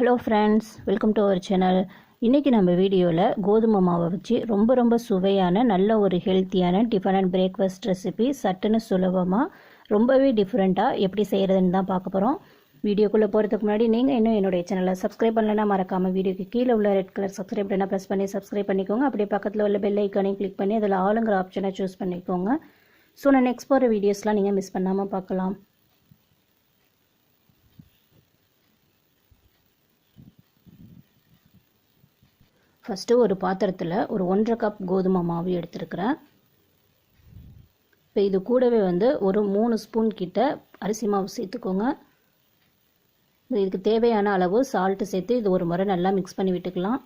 Hello friends welcome to our channel இன்றைக்கி நம்ம வீடியோவில் கோதுமை மாவை வச்சு ரொம்ப ரொம்ப சுவையான நல்ல ஒரு ஹெல்த்தியான டிஃபன் அண்ட் பிரேக்ஃபாஸ்ட் ரெசிபி சட்டுன்னு சுலபமாக ரொம்பவே டிஃப்ரெண்ட்டாக எப்படி செய்கிறதுன்னு தான் பார்க்க போகிறோம் வீடியோக்குள்ளே போகிறதுக்கு முன்னாடி நீங்கள் இன்னும் என்னுடைய சேனலை சப்ஸ்கிரைப் பண்ணலன்னா மறக்காமல் வீடியோக்கு கீழே உள்ள ரெட் கலர் சப்ஸ்கிரைப் பண்ணால் ப்ரெஸ் பண்ணி சப்ஸ்கிரைப் பண்ணிக்கோங்க. அப்படியே பக்கத்தில் உள்ள பெல் ஐக்கானையும் கிளிக் பண்ணி அதில் ஆளுங்கிற ஆப்ஷனை சூஸ் பண்ணிக்கோங்க. ஸோ நான் நெக்ஸ்ட் போகிற வீடியோஸ்லாம் நீங்கள் மிஸ் பண்ணாமல் பார்க்கலாம். ஃபஸ்ட்டு ஒரு பாத்திரத்தில் ஒரு ஒன்றரை கப் கோதுமை மாவு எடுத்துருக்கிறேன். இப்போ இது கூடவே வந்து ஒரு மூணு ஸ்பூன் கிட்ட அரிசி மாவு சேர்த்துக்கோங்க. இதுக்கு தேவையான அளவு சால்ட்டு சேர்த்து இது ஒரு முறை நல்லா மிக்ஸ் பண்ணி விட்டுக்கலாம்.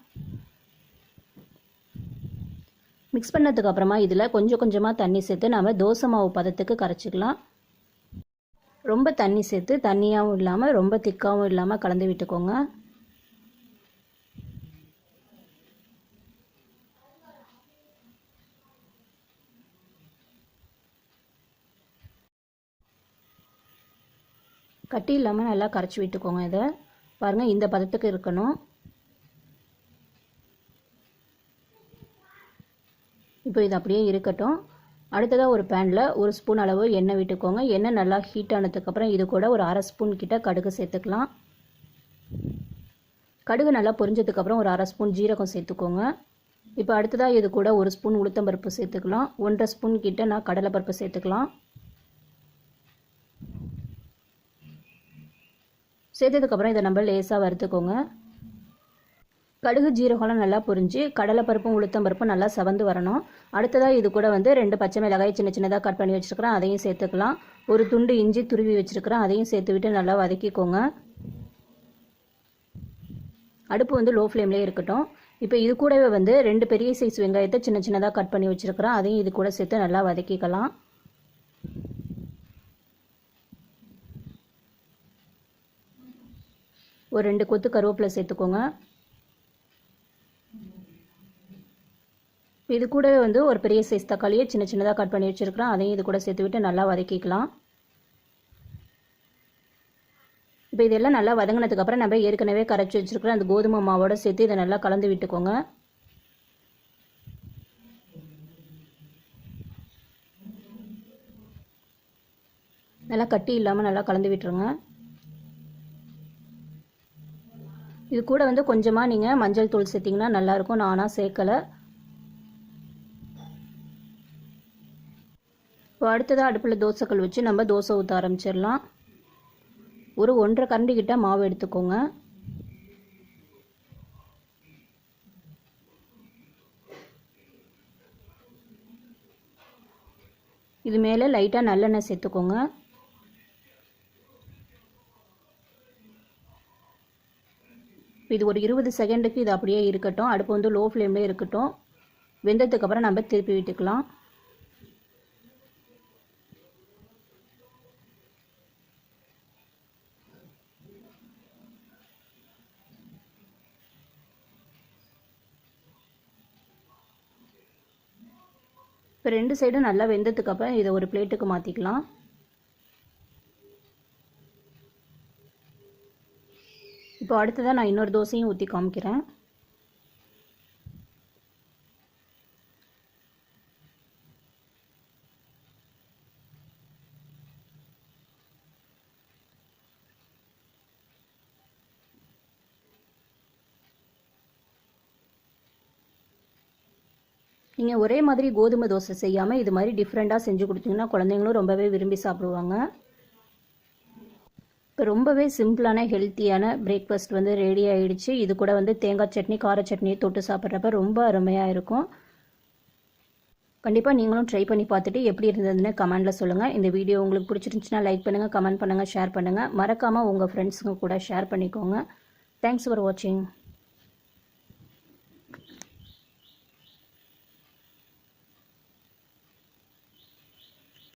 மிக்ஸ் பண்ணதுக்கு அப்புறமா இதில் கொஞ்சம் கொஞ்சமாக தண்ணி சேர்த்து நாம் தோசை மாவு பதத்துக்கு கரைச்சிக்கலாம். ரொம்ப தண்ணி சேர்த்து தண்ணியாகவும் இல்லாமல் ரொம்ப திக்காகவும் இல்லாமல் கலந்து விட்டுக்கோங்க. கட்டி இல்லாமல் நல்லா கரைச்சி விட்டுக்கோங்க இதை. பாருங்கள் இந்த பதத்துக்கு இருக்கணும். இப்போ இது அப்படியே இருக்கட்டும். அடுத்ததாக ஒரு பேனில் ஒரு ஸ்பூன் அளவு எண்ணெய் விட்டுக்கோங்க. எண்ணெய் நல்லா ஹீட் ஆனதுக்கப்புறம் இது கூட ஒரு அரை ஸ்பூன் கிட்ட கடுகு சேர்த்துக்கலாம். கடுகு நல்லா பொரிஞ்சதுக்கப்புறம் ஒரு அரை ஸ்பூன் ஜீரகம் சேர்த்துக்கோங்க. இப்போ அடுத்ததாக இது கூட ஒரு ஸ்பூன் உளுத்தம்பருப்பு சேர்த்துக்கலாம். ஒன்றரை ஸ்பூன் கிட்ட நான் கடலைப்பருப்பு சேர்த்துக்கலாம். சேர்த்ததுக்கப்புறம் இதை நம்ம லேசாக வறுத்துக்கோங்க. கடுகு ஜீரகம்லாம் நல்லா புரிஞ்சு கடலைப்பருப்பும் உளுத்தம்பருப்பும் நல்லா சவந்து வரணும். அடுத்ததாக இது கூட வந்து ரெண்டு பச்சை மிளகாய் சின்ன சின்னதாக கட் பண்ணி வச்சுருக்கிறேன். அதையும் சேர்த்துக்கலாம். ஒரு துண்டு இஞ்சி துருவி வச்சுருக்கிறேன். அதையும் சேர்த்து விட்டு நல்லா வதக்கிக்கோங்க. அடுப்பு வந்து லோ ஃப்ளேம்லேயே இருக்கட்டும். இப்போ இது கூடவே வந்து ரெண்டு பெரிய சைஸ் வெங்காயத்தை சின்ன சின்னதாக கட் பண்ணி வச்சுருக்கிறேன். அதையும் இது கூட சேர்த்து நல்லா வதக்கிக்கலாம். ஒரு ரெண்டு கொத்து கருவேப்பிலை சேர்த்துக்கோங்க. இது கூடவே வந்து ஒரு பெரிய சைஸ் தக்காளியை சின்ன சின்னதாக கட் பண்ணி வச்சுருக்கிறேன். அதையும் இது கூட சேர்த்து விட்டு நல்லா வதக்கிக்கலாம். இப்போ இதெல்லாம் நல்லா வதங்கினதுக்கப்புறம் நம்ம ஏற்கனவே கரைச்சி வச்சுருக்கிற அந்த கோதுமை மாவோட சேர்த்து இதை நல்லா கலந்து விட்டுக்கோங்க. நல்லா கட்டி இல்லாமல் நல்லா கலந்து விட்டுருங்க. இது கூட வந்து கொஞ்சமாக நீங்கள் மஞ்சள் தூள் சேர்த்திங்கன்னா நல்லாயிருக்கும். நானாக சேர்க்கலை. இப்போ அடுத்ததாக அடுப்பில் தோசைக்கல் வச்சு நம்ம தோசை ஊற்ற ஆரம்பிச்சிடலாம். ஒரு ஒன்றரை கரண்டிக்கிட்ட மாவு எடுத்துக்கோங்க. இது மேலே லைட்டாக நல்லெண்ணெய் சேர்த்துக்கோங்க. இது ஒரு இருபது செகண்டுக்கு இது அப்படியே இருக்கட்டும். அடுப்பு வந்து லோ ஃப்ளேம்லேயே இருக்கட்டும். வெந்ததுக்கப்புறம் நம்ம திருப்பி விட்டுக்கலாம். இப்போ ரெண்டு சைடும் நல்லா வெந்ததுக்கப்புறம் இதை ஒரு பிளேட்டுக்கு மாற்றிக்கலாம் இப்போ அடுத்ததாக நான் இன்னொரு தோசையும் ஊற்றி காமிக்கிறேன். நீங்கள் ஒரே மாதிரி கோதுமை தோசை செய்யாமல் இது மாதிரி டிஃப்ரெண்ட்டாக செஞ்சு கொடுத்தீங்கன்னா குழந்தைங்களும் ரொம்பவே விரும்பி சாப்பிடுவாங்க. இப்போ ரொம்பவே சிம்பிளான ஹெல்த்தியான பிரேக்ஃபாஸ்ட் வந்து ரெடி ஆகிடுச்சு இது கூட வந்து தேங்காய் சட்னி கார சட்னி தொட்டு சாப்பிட்றப்ப ரொம்ப அருமையாக இருக்கும். கண்டிப்பாக நீங்களும் ட்ரை பண்ணி பார்த்துட்டு எப்படி இருந்ததுன்னு கமெண்ட்டில் சொல்லுங்கள் இந்த வீடியோ உங்களுக்கு பிடிச்சிருந்துச்சுன்னா லைக் பண்ணுங்கள் கமெண்ட் பண்ணுங்கள் ஷேர் பண்ணுங்கள் மறக்காமல் உங்கள் ஃப்ரெண்ட்ஸுங்க கூட ஷேர் பண்ணிக்கோங்க. தேங்க்ஸ் ஃபார் வாட்சிங்